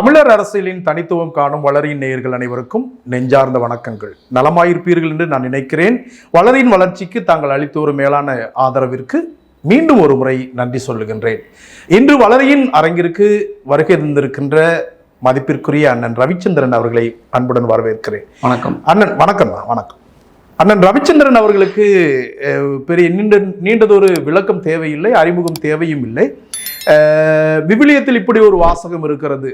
தமிழர் அரசியலின் தனித்துவம் காணும் வளரின் நேயர்கள் அனைவருக்கும் நெஞ்சார்ந்த வணக்கங்கள். நலமாயிருப்பீர்கள் என்று நான் நினைக்கிறேன். வளரின் வளர்ச்சிக்கு தாங்கள் அளித்த ஒரு மேலான ஆதரவிற்கு மீண்டும் ஒரு முறை நன்றி சொல்லுகின்றேன். இன்று வளரியின் அரங்கிற்கு வருகை தந்திருக்கின்ற மதிப்பிற்குரிய அண்ணன் ரவிச்சந்திரன் அவர்களை அன்புடன் வரவேற்கிறேன். வணக்கம். அண்ணன் வணக்கம் வணக்கம். அண்ணன் ரவிச்சந்திரன் அவர்களுக்கு பெரிய நீண்ட நீண்டதொரு விளக்கம் தேவையில்லை அறிமுகம் தேவையும் இல்லை. விவிலியத்தில் இப்படி ஒரு வாசகம் இருக்கிறது.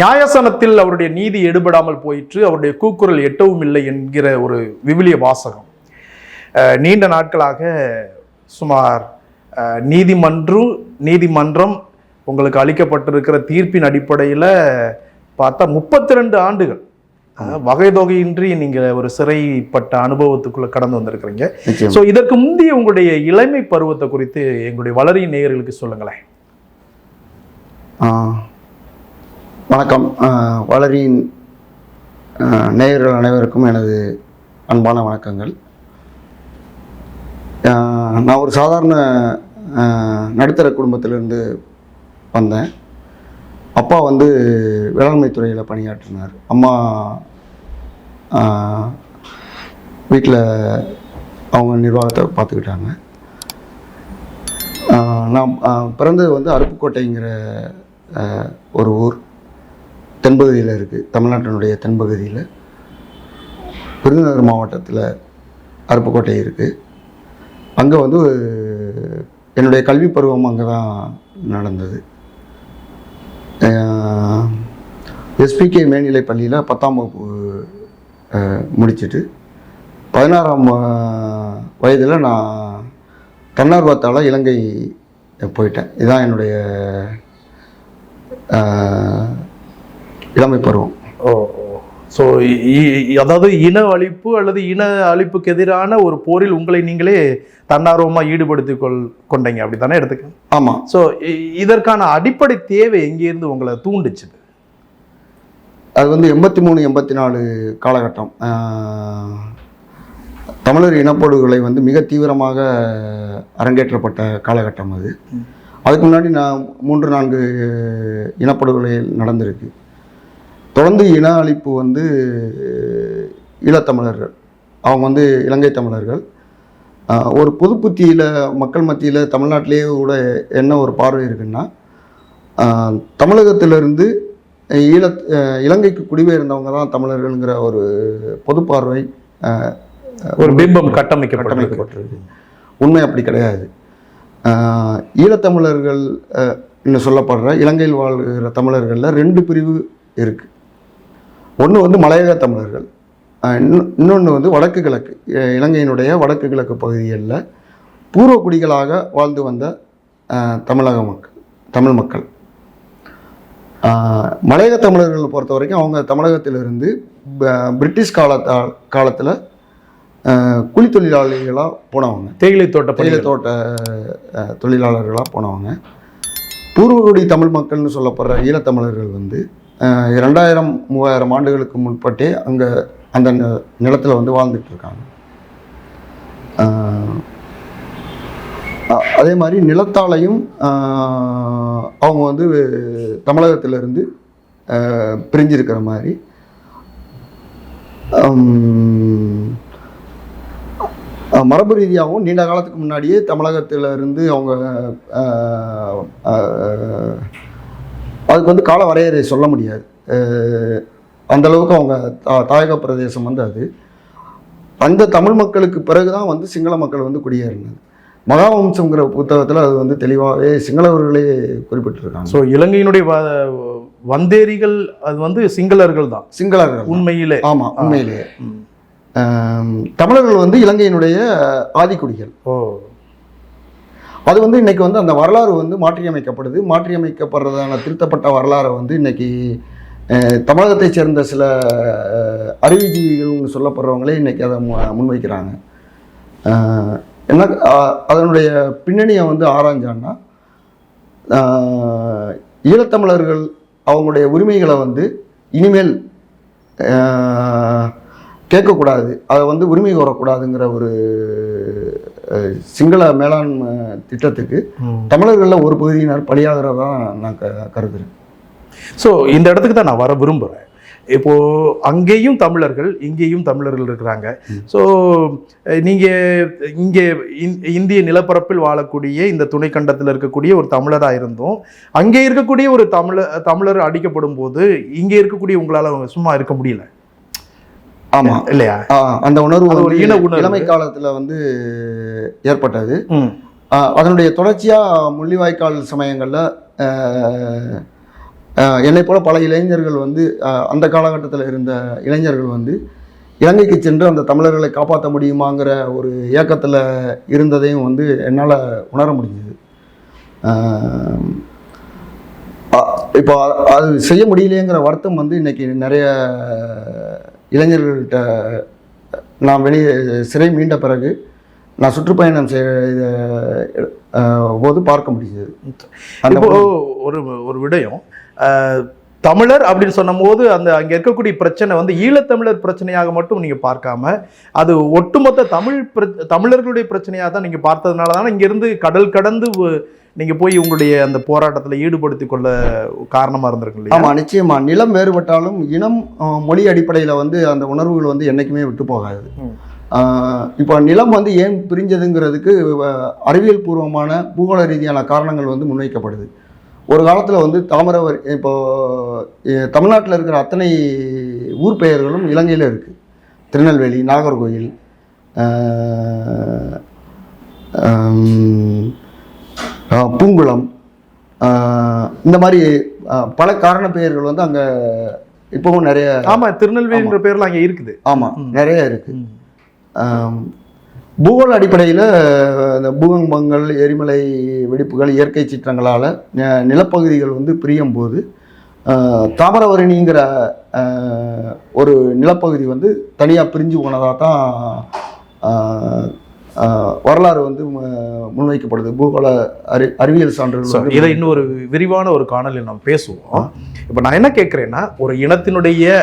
நியாயசனத்தில் அவருடைய நீதி எடுபடாமல் போயிற்று அவருடைய கூக்குரல் எட்டவும் இல்லை என்கிற ஒரு விவிலிய வாசகம். நீண்ட நாட்களாக சுமார் நீதிமன்று நீதிமன்றம் நீதிமன்றம் உங்களுக்கு அளிக்கப்பட்டிருக்கிற தீர்ப்பின் அடிப்படையில் பார்த்தா முப்பத்தி ரெண்டு ஆண்டுகள். வகை தொகையின்றி நீங்க ஒரு சிறைப்பட்ட அனுபவத்துக்குள்ள கடந்து வந்திருக்கிறீங்க. ஸோ இதற்கு முந்தைய உங்களுடைய இளமை பருவத்தை குறித்து எங்களுடைய வளரிய நேயர்களுக்கு சொல்லுங்களேன். வணக்கம். ஆ, நேயர்கள் அனைவருக்கும் எனது அன்பான வணக்கங்கள். நான் ஒரு சாதாரண நடுத்தர குடும்பத்திலிருந்து வந்தேன். அப்பா வந்து வேளாண்மை துறையில் பணியாற்றினார். அம்மா வீட்டில் அவங்க நிர்வாகத்தை பார்த்துக்கிட்டாங்க. நான் பிறந்தது வந்து அருப்புக்கோட்டைங்கிற ஒரு ஊர். தென்பகுதியில் இருக்குது தமிழ்நாட்டினுடைய தென்பகுதியில். விருதுநகர் மாவட்டத்தில் அருப்புக்கோட்டை இருக்குது அங்கே வந்து என்னுடைய கல்வி பருவம் அங்கே தான் நடந்தது. எஸ்பிகே மேல்நிலைப் பள்ளியில் பத்தாம் வகுப்பு முடிச்சுட்டு பதினாறாம் வயதில் நான் தன்னார்வத்தால் இலங்கை போயிட்டேன். இதுதான் என்னுடைய இளமை பருவம். ஓ. ஸோ அதாவது இன அழிப்பு அல்லது இன அழிப்புக்கு எதிரான ஒரு போரில் உங்களை நீங்களே தன்னார்வமாக ஈடுபடுத்திக் கொள் கொண்டீங்க. அப்படி தானே எடுத்துக்கலாம் ஆமாம் ஸோ இதற்கான அடிப்படை தேவை எங்கேருந்து உங்களை தூண்டுச்சு அது வந்து எண்பத்தி மூணு எண்பத்தி நாலு காலகட்டம். தமிழர் இனப்படுகொலை வந்து மிக தீவிரமாக அரங்கேற்றப்பட்ட காலகட்டம் அது. அதுக்கு முன்னாடி நான் மூன்று நான்கு இனப்படுகொலை நடந்திருக்கு. தொடர்ந்து இன அழிப்பு வந்து ஈழத்தமிழர்கள் அவங்க வந்து இலங்கை தமிழர்கள். ஒரு பொது புத்தியில் மக்கள் மத்தியில் தமிழ்நாட்டிலேயே கூட என்ன ஒரு பார்வை இருக்குன்னா தமிழகத்திலிருந்து ஈழ இலங்கைக்கு குடிபெயர்ந்தவங்க தான் தமிழர்கள்ங்கிற ஒரு பொது பார்வை ஒரு பிம்பம் கட்டமைக்கப்பட்டிருக்கு. கட்டமைக்கப்பட்டிருக்கு. உண்மை அப்படி கிடையாது. ஈழத்தமிழர்கள் இன்னும் சொல்லப்படுற இலங்கையில் வாழ்கிற தமிழர்களில் ரெண்டு பிரிவு இருக்குது ஒன்று வந்து மலையக தமிழர்கள் இன்னொன்று வந்து வடக்கு கிழக்கு இலங்கையினுடைய வடக்கு கிழக்கு பகுதிகளில் பூர்வ குடிகளாக வாழ்ந்து வந்த தமிழக மக்கள் தமிழ் மக்கள். மலையக தமிழர்களை பொறுத்த வரைக்கும் அவங்க தமிழகத்திலிருந்து பிரிட்டிஷ் காலத்தா காலத்தில் கூலி தொழிலாளிகளாக போனவங்க. தேயிலை தோட்ட தேயிலை. தோட்ட தொழிலாளர்களாக போனவங்க. பூர்வகுடி தமிழ் மக்கள்னு சொல்லப்படுற ஈழத்தமிழர்கள் வந்து ரெண்டாயிரம் இரண்டாயிரம் மூவாயிரம் ஆண்டுகளுக்கு முன்பட்டே அங்கே அந்த நிலத்தில் வந்து வாழ்ந்துட்டு இருக்காங்க அதே மாதிரி நிலத்தாலையும் அவங்க வந்து தமிழகத்திலிருந்து பிரிஞ்சிருக்கிற மாதிரி. மரபு ரீதியாகவும் நீண்ட காலத்துக்கு முன்னாடியே தமிழகத்தில் இருந்து அவங்க அதுக்கு வந்து கால வரையறை சொல்ல முடியாது. அஹ், அந்த அளவுக்கு அவங்க தாயக பிரதேசம் வந்து அது. அந்த தமிழ் மக்களுக்கு பிறகு தான் வந்து சிங்கள மக்கள் வந்து குடியேறினது. மகாவம்சங்கிற புத்தகத்தில் அது வந்து தெளிவாகவே சிங்களவர்களே குறிப்பிட்டிருக்காங்க. ஸோ இலங்கையினுடைய வந்தேரிகள் அது வந்து சிங்களர்கள் தான். சிங்களர்கள் உண்மையிலே. ஆமாம் உண்மையிலேயே தமிழர்கள் வந்து இலங்கையினுடைய ஆதிக்குடிகள் ஓ. அது வந்து இன்றைக்கி வந்து அந்த வரலாறு வந்து மாற்றியமைக்கப்படுது. மாற்றியமைக்கப்படுறதான திருத்தப்பட்ட வரலாறை வந்து இன்னைக்கு தமிழகத்தை சேர்ந்த சில அறிவிஜீவிகள் அறிவுஜீவிகள்னு சொல்லப்படுறவங்களே இன்றைக்கி அதை மு- முன்வைக்கிறாங்க. என்ன அதனுடைய பின்னணியை வந்து ஆராய்ஞ்சான்னா ஈழத்தமிழர்கள் அவங்களுடைய உரிமைகளை வந்து இனிமேல் கேட்கக்கூடாது. அதை வந்து உரிமை கோரக்கூடாதுங்கிற ஒரு சிங்கள மேலாண்மை திட்டத்துக்கு. தமிழர்களில் ஒரு பகுதியினர் பலியாகிறதா நான் க கருதுறேன். ஸோ இந்த இடத்துக்கு தான் நான் வர விரும்புகிறேன் இப்போ அங்கேயும் தமிழர்கள் இங்கேயும் தமிழர்கள் இருக்கிறாங்க. ஸோ நீங்க இங்கே இந்- இந்திய நிலப்பரப்பில் வாழக்கூடிய இந்த துணைக்கண்டத்தில் இருக்கக்கூடிய ஒரு தமிழராக இருந்தும் அங்கே இருக்கக்கூடிய ஒரு தமிழ தமிழர் அடிக்கப்படும் போது இங்கே இருக்கக்கூடிய உங்களால சும்மா இருக்க முடியல. ஆமா. இல்லையா? அந்த உணர்வு ஒரு இன. இளமை காலத்துல வந்து ஏற்பட்டது. அதனுடைய தொடர்ச்சியா முள்ளிவாய்க்கால் சமயங்கள்ல என்னை போல பல இளைஞர்கள் வந்து அந்த காலகட்டத்தில் இருந்த இளைஞர்கள் வந்து இலங்கைக்கு சென்று அந்த தமிழர்களை காப்பாற்ற முடியுமாங்கிற ஒரு ஏக்கத்தில் இருந்ததையும் வந்து என்னால் உணர முடிஞ்சது. இப்போ அது செய்ய முடியலையேங்கிற வருத்தம் வந்து இன்னைக்கு நிறைய இளைஞர்கள்ட்ட நான் வெளியே சிறை மீண்ட பிறகு நான் சுற்றுப்பயணம் செய்ய போது பார்க்க முடிஞ்சது. அந்த ஒரு ஒரு விடயம். தமிழர் அப்படின்னு சொன்னபோது அந்த அங்க இருக்கக்கூடிய பிரச்சனை வந்து ஈழத்தமிழர் பிரச்சனையாக மட்டும் நீங்க பார்க்காம அது ஒட்டுமொத்த தமிழ் பிர- தமிழர்களுடைய பிரச்சனையாக தான் நீங்க பார்த்ததுனால தானே இங்க இருந்து கடல் கடந்து வ- நீங்க போய் உங்களுடைய அந்த போராட்டத்துல ஈடுபடுத்திக் கொள்ள காரணமா இருந்திருக்கு இல்லையா? ஆமாம் நிச்சயமா. நிலம் வேறுபட்டாலும் இனம் மொழி அடிப்படையில் வந்து அந்த உணர்வுகள் வந்து என்றைக்குமே விட்டு போகாது. இப்போ நிலம் வந்து ஏன் பிரிஞ்சதுங்கிறதுக்கு அறிவியல் பூர்வமான பூகோள ரீதியான காரணங்கள் வந்து முன்வைக்கப்படுது. ஒரு காலத்தில் வந்து தாமிரவரி இப்போ தமிழ்நாட்டில் இருக்கிற அத்தனை ஊர் பெயர்களும் இலங்கையில் இருக்குது திருநெல்வேலி நாகர்கோயில் பூங்குளம் இந்த மாதிரி பல காரண பெயர்கள் வந்து அங்கே இப்போவும் நிறைய ஆமா திருநெல்வேலின்ற பேர்ல அங்க இருக்குது. ஆமாம். நிறைய இருக்குது பூகோள அடிப்படையில் இந்த பூகம்பங்கள் எரிமலை வெடிப்புகள் இயற்கை சீற்றங்களால் ந- நிலப்பகுதிகள் வந்து பிரியும் போது ஆஹ், ஒரு நிலப்பகுதி வந்து தனியாக பிரிஞ்சு போனதாக தான் வரலாறு வந்து முன்வைக்கப்படுது. பூகோள அறி அறிவியல் சான்றுகள் இதை இன்னொரு விரிவான ஒரு காணொலியில் நாம் பேசுவோம். இப்போ நான் என்ன கேட்குறேன்னா ஒரு இனத்தினுடைய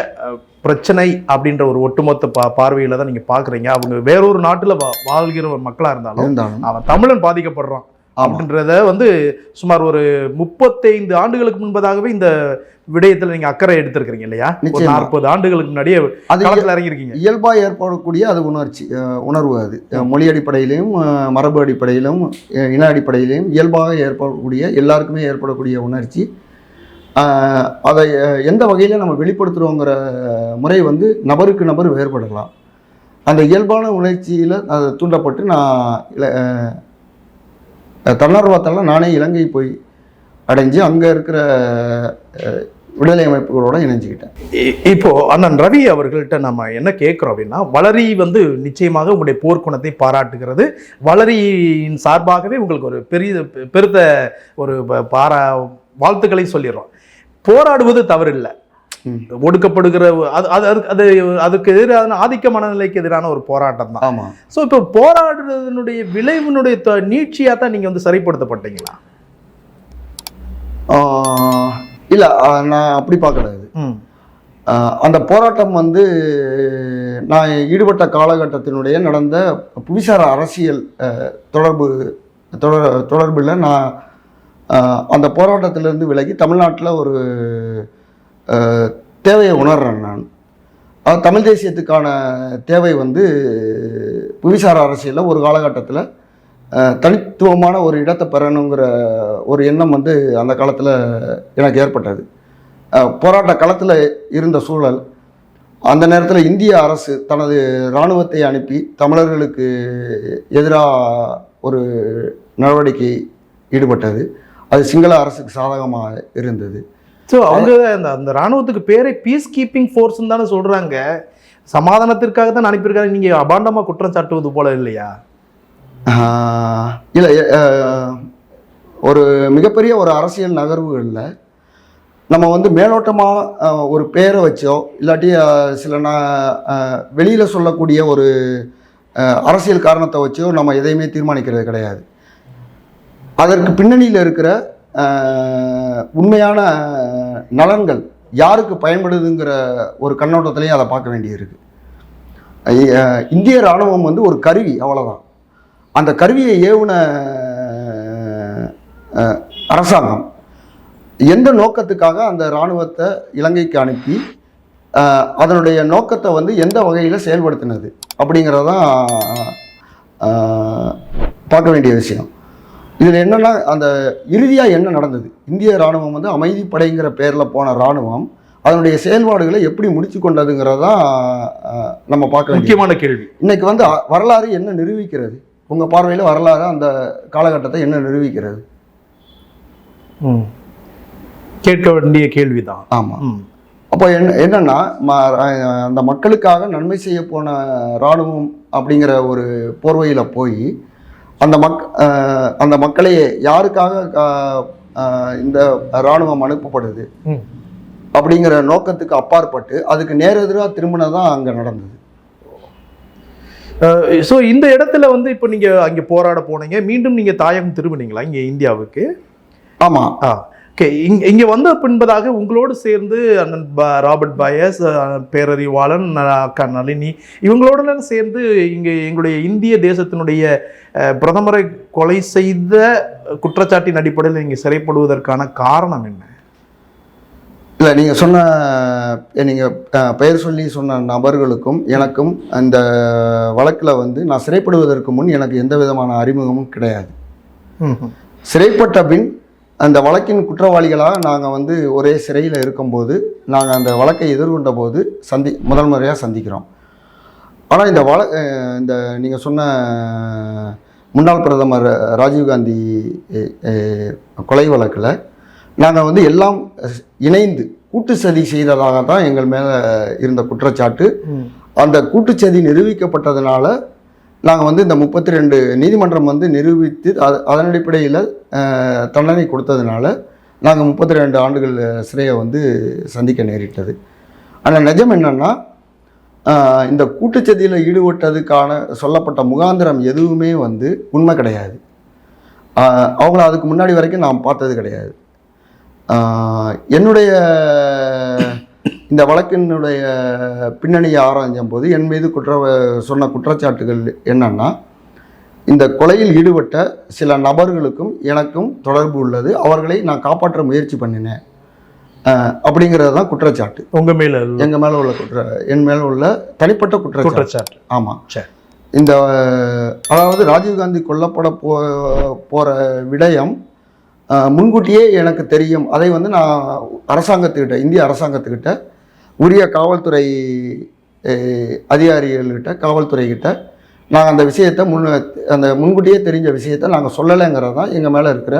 பிரச்சனை அப்படின்ற ஒரு ஒட்டுமொத்த பா பார்வையில தான் நீங்க பாக்குறீங்க. அவங்க வேறொரு நாட்டுல வா வாழ்கிற ஒரு மக்களா இருந்தாலும் அவன் தமிழன் பாதிக்கப்படுறான். அப்படின்றத வந்து சுமார் ஒரு முப்பத்தைந்து ஆண்டுகளுக்கு முன்பதாகவே இந்த விடயத்துல நீங்க அக்கறை எடுத்திருக்கிறீங்க இல்லையா. நாற்பது ஆண்டுகளுக்கு முன்னாடியே களத்துல இறங்கியிருக்கீங்க. இயல்பாக ஏற்படக்கூடிய அது உணர்ச்சி உணர்வு அது. மொழி அடிப்படையிலையும் மரபு அடிப்படையிலும் இன அடிப்படையிலையும் இயல்பாக ஏற்படக்கூடிய எல்லாருக்குமே ஏற்படக்கூடிய உணர்ச்சி. அதை எந்த வகையில் நம்ம வெளிப்படுத்துகிறோங்கிற முறை வந்து நபருக்கு நபர் வேறுபடலாம். அந்த இயல்பான உணர்ச்சியில் அது தூண்டப்பட்டு நான் தன்னார்வத்தால் நானே இலங்கை போய் அடைஞ்சு அங்கே இருக்கிற விடுதலை அமைப்புகளோட இணைஞ்சுக்கிட்டேன். இப்போது இப்போ அண்ணன் ரவி அவர்கள்ட்ட நம்ம என்ன கேட்குறோம் அப்படின்னா வளரி வந்து நிச்சயமாக உங்களுடைய போர்க்குணத்தை பாராட்டுகிறது. வளரியின் சார்பாகவே உங்களுக்கு ஒரு பெரிய பெருத்த ஒரு பாரா வாழ்த்துக்களை சொல்லிடுறோம். போராடுவது தவறில்லை. ஒடுக்கப்படுகிற அது அது அதுக்கு- அது அதுக்கு எதிரான ஆதிக்க மனநிலைக்கு எதிரான ஒரு போராட்டம் தான். ஆமாம் ஸோ இப்போ போராடுறதனுடைய விளைவினுடைய த- நீட்சியா தான் நீங்க வந்து சரிப்படுத்தப்பட்டீங்களா? இல்ல நான் அப்படி ஆஹ் அந்த போராட்டம் வந்து நான் ஈடுபட்ட காலகட்டத்தினுடைய நடந்த புவிசார அரசியல் தொடர்பு தொடர் தொடர்பில் நான் அந்த போராட்டத்திலிருந்து விலகி தமிழ்நாட்டில் ஒரு தேவையை உணர்றேன் நான். அது தமிழ் தேசியத்துக்கான தேவை வந்து புவிசார அரசியலில் ஒரு காலகட்டத்தில் தனித்துவமான ஒரு இடத்தை பெறணுங்கிற ஒரு எண்ணம் வந்து அந்த காலத்தில் எனக்கு ஏற்பட்டது. போராட்ட களத்தில் இருந்த சூழல் அந்த நேரத்தில் இந்திய அரசு தனது இராணுவத்தை அனுப்பி தமிழர்களுக்கு எதிராக ஒரு நடவடிக்கை ஈடுபட்டது. அது சிங்கள அரசுக்கு சாதகமாக இருந்தது. ஸோ அவங்க அந்த அந்த ராணுவத்துக்கு பேரே பீஸ் கீப்பிங் ஃபோர்ஸ்ன்னு தானே சொல்கிறாங்க சமாதானத்திற்காக தான் அனுப்பியிருக்காங்க. நீங்கள் அபாண்டமாக குற்றம் சாட்டுவது போல இல்லையா? இல்லை ஒரு மிகப்பெரிய ஒரு அரசியல் நகர்வுகளில் நம்ம வந்து மேலோட்டமாக ஒரு பேரை வச்சோ இல்லாட்டி சில ந வெளியில் சொல்லக்கூடிய ஒரு அரசியல் காரணத்தை வச்சோ நம்ம எதையுமே தீர்மானிக்கிறது கிடையாது. அதற்கு பின்னணியில் இருக்கிற உண்மையான நலன்கள் யாருக்கு பயன்படுதுங்கிற ஒரு கண்ணோட்டத்திலையும் அதை பார்க்க வேண்டியிருக்கு. இந்திய இராணுவம் வந்து ஒரு கருவி அவ்வளோதான் அந்த கருவியை ஏவுன அரசாங்கம் எந்த நோக்கத்துக்காக அந்த இராணுவத்தை இலங்கைக்கு அனுப்பி அதனுடைய நோக்கத்தை வந்து எந்த வகையில் செயல்படுத்தினது அப்படிங்கிறதான் பார்க்க வேண்டிய விஷயம். இதில் என்னன்னா அந்த இறுதியாக என்ன நடந்தது? இந்திய இராணுவம் வந்து அமைதிப்படைங்கிற பேரில் போன இராணுவம் அதனுடைய செயல்பாடுகளை எப்படி முடிச்சு கொண்டதுங்கிறதான் ஆஹ், நம்ம பார்க்க முக்கியமான கேள்வி. இன்னைக்கு வந்து வரலாறு என்ன நிரூபிக்கிறது? உங்கள் பார்வையில் வரலாறு அந்த காலகட்டத்தை என்ன நிரூபிக்கிறது? ம். கேட்க வேண்டிய கேள்விதான். ஆமாம் ம். அப்போ என்ன என்னன்னா அந்த மக்களுக்காக நன்மை செய்ய போன இராணுவம் அப்படிங்கிற ஒரு போர்வையில் போய் அந்த மக் அந்த மக்களை யாருக்காக இந்த இராணுவம் அனுப்பப்படுது. அப்படிங்கிற நோக்கத்துக்கு அப்பாற்பட்டு அதுக்கு நேரெதிராக திரும்பினதான் அங்கே நடந்தது. ஸோ இந்த இடத்துல வந்து இப்போ நீங்க அங்கே போராட போனீங்க. மீண்டும் நீங்க தாயகம் திரும்பினீங்களா இங்கே இந்தியாவுக்கு? ஆமாம் ஆ. ஓகே இங்க இங்க வந்த பின்பதாக உங்களோடு சேர்ந்து அண்ணன் ராபர்ட் பயஸ் பேரறிவாளன் அக்கா நளினி இவங்களோடலாம் சேர்ந்து இங்க எங்களுடைய இந்திய தேசத்தினுடைய பிரதமரை கொலை செய்த குற்றச்சாட்டின் அடிப்படையில் நீங்க சிறைப்படுவதற்கான காரணம் என்ன இல்லை நீங்கள் சொன்ன நீங்கள் பெயர் சொல்லி சொன்ன நபர்களுக்கும் எனக்கும் அந்த வழக்கில் வந்து நான் சிறைப்படுவதற்கு முன் எனக்கு எந்த விதமான அறிமுகமும் கிடையாது. சிறைப்பட்ட பின் அந்த வழக்கின் குற்றவாளிகளாக நாங்கள் வந்து ஒரே சிறையில் இருக்கும்போது நாங்கள் அந்த வழக்கை எதிர்கொண்ட போது சந்தி முதல் முறையாக சந்திக்கிறோம் ஆனால் இந்த வழ இந்த நீங்கள் சொன்ன முன்னாள் பிரதமர் ராஜீவ்காந்தி கொலை வழக்கில் நாங்கள் வந்து எல்லாம் இணைந்து கூட்டு சதி செய்ததாக தான் எங்கள் மேலே இருந்த குற்றச்சாட்டு. அந்த கூட்டுச்சதி நிரூபிக்கப்பட்டதுனால நாங்கள் வந்து இந்த முப்பத்தி ரெண்டு நீதிமன்றம் வந்து நிரூபித்து அது அதன் அடிப்படையில் தண்டனை கொடுத்ததுனால நாங்கள் முப்பத்தி ரெண்டு ஆண்டுகள் சிறையை வந்து சந்திக்க நேரிட்டது. ஆனால் நிஜம் என்னன்னா இந்த கூட்டுச்சதியில் ஈடுபட்டதுக்கான சொல்லப்பட்ட முகாந்திரம் எதுவுமே வந்து உண்மை கிடையாது. அவங்கள அதுக்கு முன்னாடி வரைக்கும் நான் பார்த்தது கிடையாது. என்னுடைய இந்த வழக்கினுடைய பின்னணியை ஆராய்ஞ்சும் போது என் மீது குற்ற சொன்ன குற்றச்சாட்டுகள் என்னன்னா இந்த கொலையில் ஈடுபட்ட சில நபர்களுக்கும் எனக்கும் தொடர்பு உள்ளது. அவர்களை நான் காப்பாற்ற முயற்சி பண்ணினேன். அப்படிங்கிறது தான் குற்றச்சாட்டு. உங்க மேல எங்கள் மேலே உள்ள குற்ற என் மேலே உள்ள தனிப்பட்ட குற்றச்சாட்டு. குற்றச்சாட்டு. ஆமாம் சரி. இந்த அதாவது ராஜீவ்காந்தி கொல்லப்பட போ போகிற விடயம் முன்கூட்டியே எனக்கு தெரியும். அதை வந்து நான் அரசாங்கத்துக்கிட்ட இந்திய அரசாங்கத்துக்கிட்ட உரிய காவல்துறை அதிகாரிகள்கிட்ட காவல்துறைகிட்ட நாங்கள் அந்த விஷயத்தை முன் அந்த முன்கூட்டியே தெரிஞ்ச விஷயத்தை நாங்கள் சொல்லலைங்கிறது தான் எங்கள் மேலே இருக்கிற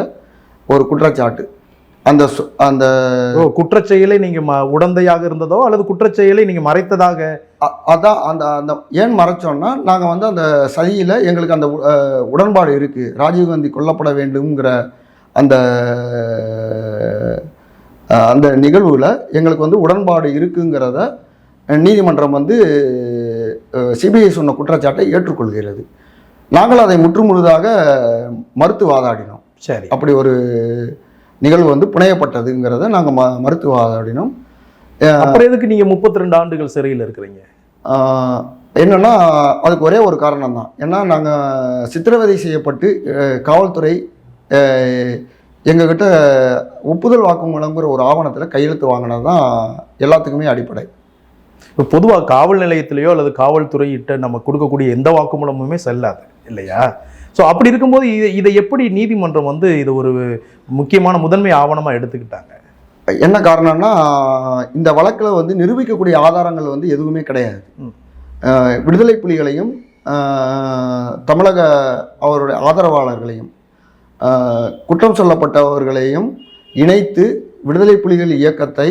ஒரு குற்றச்சாட்டு. அந்த அந்த குற்றச்செயலை நீங்க ம- உடந்தையாக இருந்ததோ அல்லது குற்றச்செயலை நீங்க மறைத்ததாக? அதான் அந்த அந்த ஏன் மறைச்சோம்னா நாங்கள் வந்து அந்த சதியில் எங்களுக்கு அந்த உடன்பாடு இருக்குது ராஜீவ்காந்தி கொல்லப்பட வேண்டும்ங்கிற அந்த அந்த நிகழ்வில் எங்களுக்கு வந்து உடன்பாடு இருக்குங்கிறத நீதிமன்றம் வந்து சிபிஐ சொன்ன குற்றச்சாட்டை ஏற்றுக்கொள்கிறது. நாங்கள் அதை முற்றுமுழுதாக மறுத்து வாதாடினோம். சரி. அப்படி ஒரு நிகழ்வு வந்து புனையப்பட்டதுங்கிறத நாங்கள் ம மறுத்து வாதாடினோம். அப்புறம் எதுக்கு நீங்க முப்பத்தி ரெண்டு ஆண்டுகள் சிறையில் இருக்கிறீங்க? என்னன்னா அதுக்கு ஒரே ஒரு காரணம் தான் ஏன்னா நாங்கள் சித்திரவதை செய்யப்பட்டு காவல்துறை எங்ககிட்ட ஒப்புதல் வாக்குமூலங்கிற ஒரு ஆவணத்தில் கையெழுத்து வாங்கினது தான் எல்லாத்துக்குமே அடிப்படை. இப்போ பொதுவாக காவல் நிலையத்திலேயோ அல்லது காவல்துறையிட்ட நம்ம கொடுக்கக்கூடிய எந்த வாக்குமூலமுமே செல்லாது இல்லையா? ஸோ அப்படி இருக்கும்போது இதை இதை எப்படி நீதிமன்றம் வந்து இது ஒரு முக்கியமான முதன்மை ஆவணமாக எடுத்துக்கிட்டாங்க? என்ன காரணம்னா இந்த வழக்கில் வந்து நிரூபிக்கக்கூடிய ஆதாரங்கள் வந்து எதுவுமே கிடையாது. விடுதலை புலிகளையும் தமிழக அவருடைய ஆதரவாளர்களையும் குற்றம் சொல்லப்பட்டவர்களையும் இணைத்து விடுதலை புலிகள் இயக்கத்தை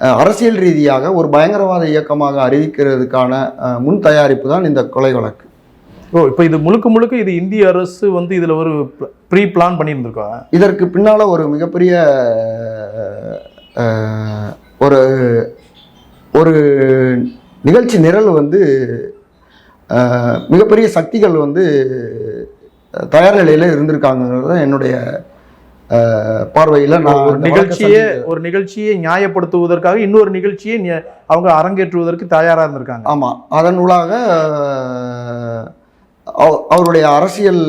அரசியல் ரீதியாக ஒரு பயங்கரவாத இயக்கமாக அறிவிக்கிறதுக்கான முன் தயாரிப்பு தான் இந்த கொலை வழக்கு. ஓ இப்போ இது முழுக்க முழுக்க இது இந்திய அரசு வந்து இதில் ஒரு ப்ரீ பிளான் பண்ணியிருந்திருக்கா? இதற்கு பின்னால் ஒரு மிகப்பெரிய ஒரு ஒரு நிகழ்ச்சி நிரல் வந்து மிகப்பெரிய சக்திகள் வந்து தயார் நிலையில் இருந்திருக்காங்கிறது என்னுடைய பார்வையில் நான் ஒரு நிகழ்ச்சியே ஒரு நிகழ்ச்சியை நியாயப்படுத்துவதற்காக இன்னொரு நிகழ்ச்சியை அவங்க அரங்கேற்றுவதற்கு தயாராக இருந்திருக்காங்க. ஆமாம் அதன் ஊடாக அவருடைய அரசியல்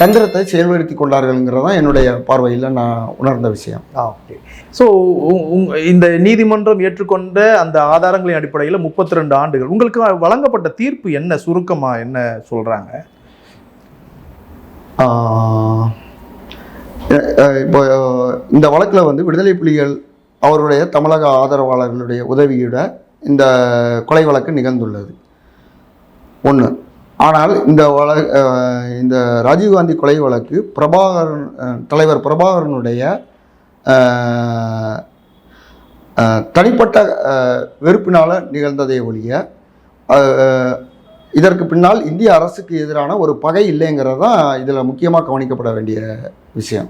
தந்திரத்தை செயல்படுத்தி கொண்டார்கள்ங்கிறது தான் என்னுடைய பார்வையில் நான் உணர்ந்த விஷயம். ஓகே. ஸோ இந்த நீதிமன்றம் ஏற்றுக்கொண்ட அந்த ஆதாரங்களின் அடிப்படையில் முப்பத்தி ரெண்டு ஆண்டுகள். உங்களுக்கு வழங்கப்பட்ட தீர்ப்பு என்ன? சுருக்கமா என்ன அஹ் இப்போ இந்த வழக்கில் வந்து விடுதலை புலிகள் அவருடைய தமிழக ஆதரவாளர்களுடைய உதவியோட இந்த கொலை வழக்கு நிகழ்ந்துள்ளது. ஒன்று ஆனால் இந்த வழ இந்த ராஜீவ்காந்தி கொலை வழக்கு பிரபாகரன் தலைவர் பிரபாகரனுடைய தனிப்பட்ட வெறுப்பினால் நிகழ்ந்ததை ஒழிய இதற்கு பின்னால் இந்திய அரசுக்கு எதிரான ஒரு பகை இல்லைங்கிறது தான் இதில் முக்கியமாக கவனிக்கப்பட வேண்டிய விஷயம்.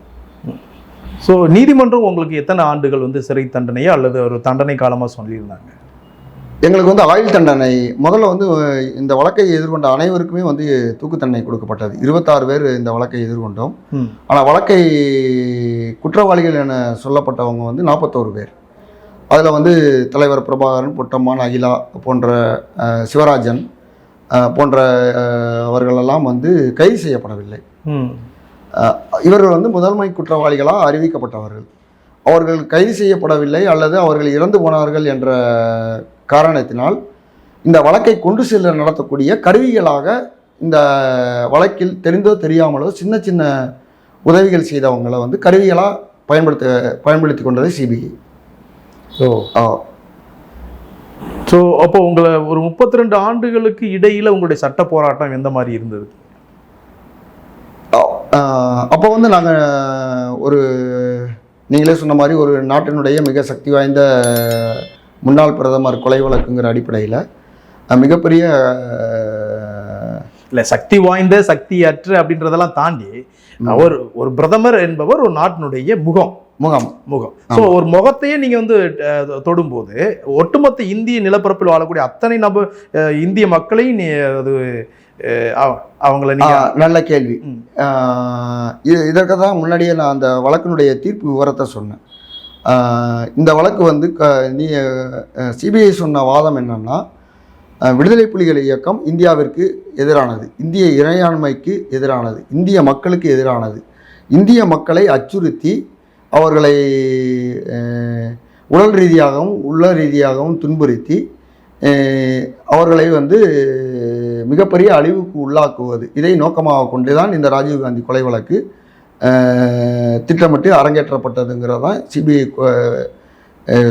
ஸோ நீதிமன்றம் உங்களுக்கு எத்தனை ஆண்டுகள் வந்து சிறை தண்டனையோ அல்லது ஒரு தண்டனை காலமாக சொல்லியிருந்தாங்க? எங்களுக்கு வந்து ஆயுள் தண்டனை முதல்ல வந்து இந்த வழக்கை எதிர்கொண்ட அனைவருக்குமே வந்து தூக்கு தண்டனை கொடுக்கப்பட்டது. இருபத்தாறு பேர் இந்த வழக்கை எதிர்கொண்டோம். ஆனால் வழக்கை குற்றவாளிகள் என சொல்லப்பட்டவங்க வந்து நாற்பத்தோரு பேர். அதில் வந்து தலைவர் பிரபாகரன் பொட்டம்மான் அகிலா போன்ற சிவராஜன் போன்ற அவர்களெல்லாம் வந்து கைது செய்யப்படவில்லை. இவர்கள் வந்து முதன்மை குற்றவாளிகளாக அறிவிக்கப்பட்டவர்கள். அவர்கள் கைது செய்யப்படவில்லை அல்லது அவர்கள் இறந்து போனார்கள் என்ற காரணத்தினால் இந்த வழக்கை கொண்டு செல்ல நடத்தக்கூடிய கருவிகளாக இந்த வழக்கில் தெரிந்தோ தெரியாமலோ சின்ன சின்ன உதவிகள் செய்தவங்களை வந்து கருவிகளாக பயன்படுத்த பயன்படுத்தி கொண்டது சிபிஐ. ஸோ ஸோ அப்போ உங்களை ஒரு முப்பத்தி ரெண்டு ஆண்டுகளுக்கு இடையில உங்களுடைய சட்ட போராட்டம் எந்த மாதிரி இருந்தது? அப்போ வந்து நாங்கள் ஒரு நீங்களே சொன்ன மாதிரி ஒரு நாட்டினுடைய மிக சக்தி வாய்ந்த முன்னாள் பிரதமர் கொலை வழக்குங்கிற அடிப்படையில் மிகப்பெரிய இல்லை சக்தி வாய்ந்த சக்தி அற்று அப்படின்றதெல்லாம் தாண்டி அவர் ஒரு பிரதமர் என்பவர் ஒரு நாட்டினுடைய முகம். முகாம். முகம். ஸோ ஒரு முகத்தையே நீங்க வந்து தொடும்போது ஒட்டுமொத்த இந்திய நிலப்பரப்பில் வாழக்கூடிய அத்தனை நப இந்திய மக்களையும் நீ அது அவங்கள நீங்க ஆ, நல்ல கேள்வி. இது இதற்கு தான் முன்னாடியே நான் அந்த வழக்கினுடைய தீர்ப்பு விவரத்தை சொன்னேன். இந்த வழக்கு வந்து க நீ சிபிஐ சொன்ன வாதம் என்னன்னா விடுதலை புலிகள் இயக்கம் இந்தியாவிற்கு எதிரானது. இந்திய இறையாண்மைக்கு எதிரானது. இந்திய மக்களுக்கு எதிரானது. இந்திய மக்களை அச்சுறுத்தி அவர்களை உடல் ரீதியாகவும் உள்ள ரீதியாகவும் துன்புறுத்தி அவர்களை வந்து மிகப்பெரிய அழிவுக்கு உள்ளாக்குவது. இதை நோக்கமாக கொண்டு தான் இந்த ராஜீவ்காந்தி கொலை வழக்கு திட்டமிட்டு அரங்கேற்றப்பட்டதுங்கிறது தான் சிபிஐ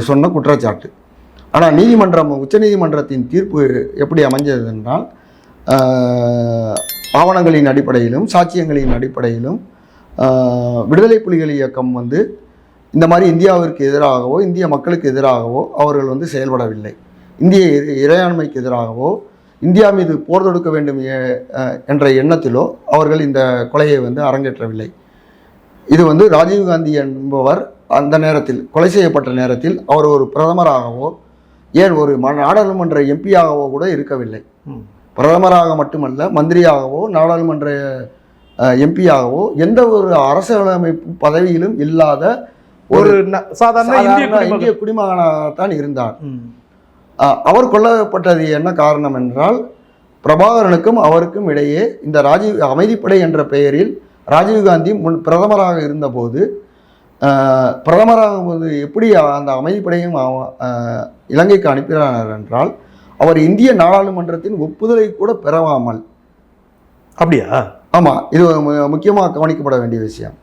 சொன்ன குற்றச்சாட்டு. ஆனால் நீதிமன்றம் உச்சநீதிமன்றத்தின் தீர்ப்பு எப்படி அமைஞ்சது என்றால் ஆவணங்களின் அடிப்படையிலும் சாட்சியங்களின் அடிப்படையிலும் விடுதலை புலிகள் இயக்கம் வந்து இந்த மாதிரி இந்தியாவிற்கு எதிராகவோ இந்திய மக்களுக்கு எதிராகவோ அவர்கள் வந்து செயல்படவில்லை. இந்திய இறை- இறையாண்மைக்கு எதிராகவோ இந்தியா மீது போர் தொடுக்க வேண்டும் என்ற எண்ணத்திலோ அவர்கள் இந்த கொலையை வந்து அரங்கேற்றவில்லை. இது வந்து ராஜீவ்காந்தி என்பவர் அந்த நேரத்தில் கொலை செய்யப்பட்ட நேரத்தில் அவர் ஒரு பிரதமராகவோ ஏன் ஒரு ம நாடாளுமன்ற எம்பியாகவோ கூட இருக்கவில்லை. பிரதமராக மட்டுமல்ல மந்திரியாகவோ நாடாளுமன்ற எம்பியாகவோ எந்த ஒரு அரசியலமைப்பு பதவியிலும் இல்லாத ஒரு சாதாரண இந்திய குடிமகனாகத்தான் இருந்தார். அவர் கொல்லப்பட்டது என்ன காரணம் என்றால் பிரபாகரனுக்கும் அவருக்கும் இடையே இந்த ராஜீவ் அமைதிப்படை என்ற பெயரில் ராஜீவ்காந்தி முன் பிரதமராக இருந்தபோது அஹ், பிரதமராக போது எப்படி அந்த அமைதிப்படையும் இலங்கைக்கு அனுப்பினார் என்றால் அவர் இந்திய நாடாளுமன்றத்தின் ஒப்புதலை கூட பெறாமல் அப்படியா? ஆமாம் இது முக்கியமாக கவனிக்கப்பட வேண்டிய விஷயம்.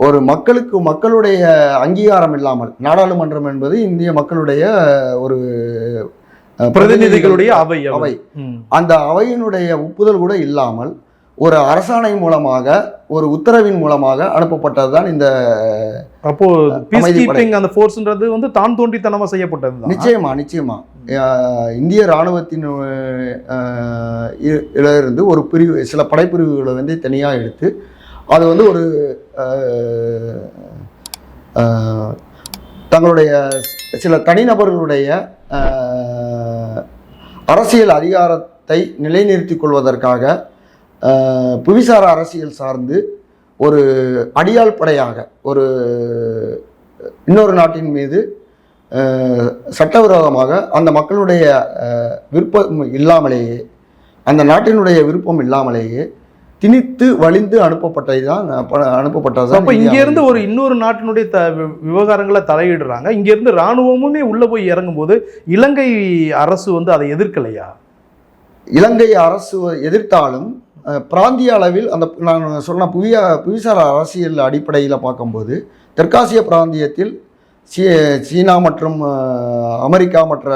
ஒரு மக்களுக்கு மக்களுடைய அங்கீகாரம் இல்லாமல் நாடாளுமன்றம் என்பது இந்திய மக்களுடைய ஒரு பிரதிநிதிகளுடைய அவை அவை. அந்த அவையினுடைய ஒப்புதல் கூட இல்லாமல் ஒரு அரசாணை மூலமாக ஒரு உத்தரவின் மூலமாக அனுப்பப்பட்டது தான் இந்த அப்போ அந்த ஃபோர்ஸ்ன்றது வந்து தான் தோன்றித்தனமா செய்யப்பட்டது நிச்சயமா நிச்சயமா. இந்திய இராணுவத்தின் இ- இருந்து ஒரு பிரிவு சில படைப்பிரிவுகளை வந்து தனியாக எடுத்து அது வந்து ஒரு தங்களுடைய சில தனிநபர்களுடைய அரசியல் அதிகாரத்தை நிலைநிறுத்திக் கொள்வதற்காக புவிசார அரசியல் சார்ந்து ஒரு அடியாள் படையாக ஒரு இன்னொரு நாட்டின் மீது சட்டவிரோதமாக அந்த மக்களுடைய விருப்பம் இல்லாமலேயே அந்த நாட்டினுடைய விருப்பம் இல்லாமலேயே திணித்து வலிந்து அனுப்பப்பட்டது தான் அனுப்பப்பட்டது அப்ப இங்க இருந்து ஒரு இன்னொரு நாட்டினுடைய த விவகாரங்களை தலையிடுறாங்க. இங்க இருந்து ராணுவமுமே உள்ள போய் இறங்கும்போது இலங்கை அரசு வந்து அதை எதிர்க்கலையா? இலங்கை அரசு எதிர்த்தாலும் பிராந்திய அளவில் அந்த நான் சொன்ன புவிய புவிசார் அரசியல் அடிப்படையில் பார்க்கும்போது தெற்காசிய பிராந்தியத்தில் சீ சீனா மற்றும் அமெரிக்கா மற்ற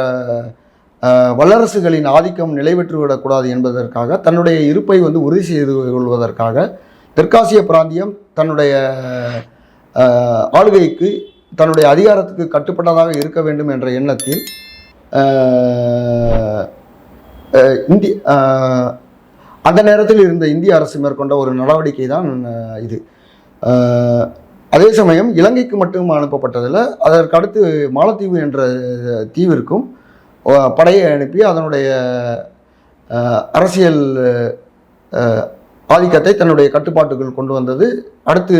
வல்லரசுகளின் ஆதிக்கம் நிலைபெற்றுவிடக்கூடாது என்பதற்காக தன்னுடைய இருப்பை வந்து உறுதி செய்து கொள்வதற்காக தெற்காசிய பிராந்தியம் தன்னுடைய ஆளுகைக்கு தன்னுடைய அதிகாரத்துக்கு கட்டுப்பட்டதாக இருக்க வேண்டும் என்ற எண்ணத்தில் இந்திய இந்தி அந்த நேரத்தில் இருந்த இந்திய அரசு மேற்கொண்ட ஒரு நடவடிக்கை தான் இது. அதே சமயம் இலங்கைக்கு மட்டும் அனுப்பப்பட்டதில் அதற்கு அடுத்து மாலத்தீவு என்ற தீவிற்கும் படையை அனுப்பி அதனுடைய அரசியல் ஆதிக்கத்தை தன்னுடைய கட்டுப்பாட்டுக்குள் கொண்டு வந்தது. அடுத்து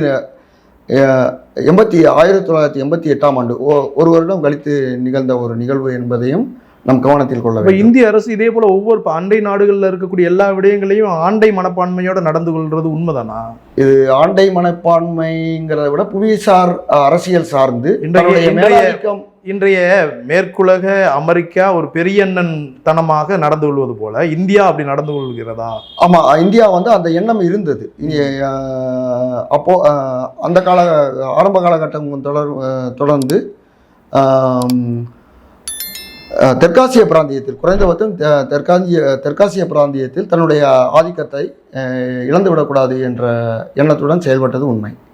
எண்பத்தி ஆயிரத்தி தொள்ளாயிரத்தி எண்பத்தி எட்டாம் ஆண்டு ஒரு வருடம் கழித்து நிகழ்ந்த ஒரு நிகழ்வு என்பதையும் நம் கவனத்தில் கொள்ள வேண்டும். இந்திய அரசு இதே போல ஒவ்வொரு அண்டை நாடுகள்ல இருக்கக்கூடிய எல்லா விடயங்களையும் ஆண்டை மனப்பான்மையோட நடந்து கொள்றது உண்மைதானா? இது ஆண்டை மனப்பான்மைங்கிறத விட புவிசார் அரசியல் சார்ந்து இன்றைய- மேற்குலக அமெரிக்கா ஒரு பெரியண்ணன் தனமாக நடந்து கொள்வது போல இந்தியா அப்படி நடந்து கொள்கிறதா? ஆமா இந்தியா வந்து அந்த எண்ணம் இருந்தது. அப்போ அந்த கால ஆரம்ப காலகட்டம் தொடர் தொடர்ந்து தெற்காசிய பிராந்தியத்தில் குறைந்தபட்சம் தெற்காசிய தெற்காசிய பிராந்தியத்தில் தன்னுடைய ஆதிக்கத்தை இழந்துவிடக்கூடாது என்ற எண்ணத்துடன் செயல்பட்டது உண்மை.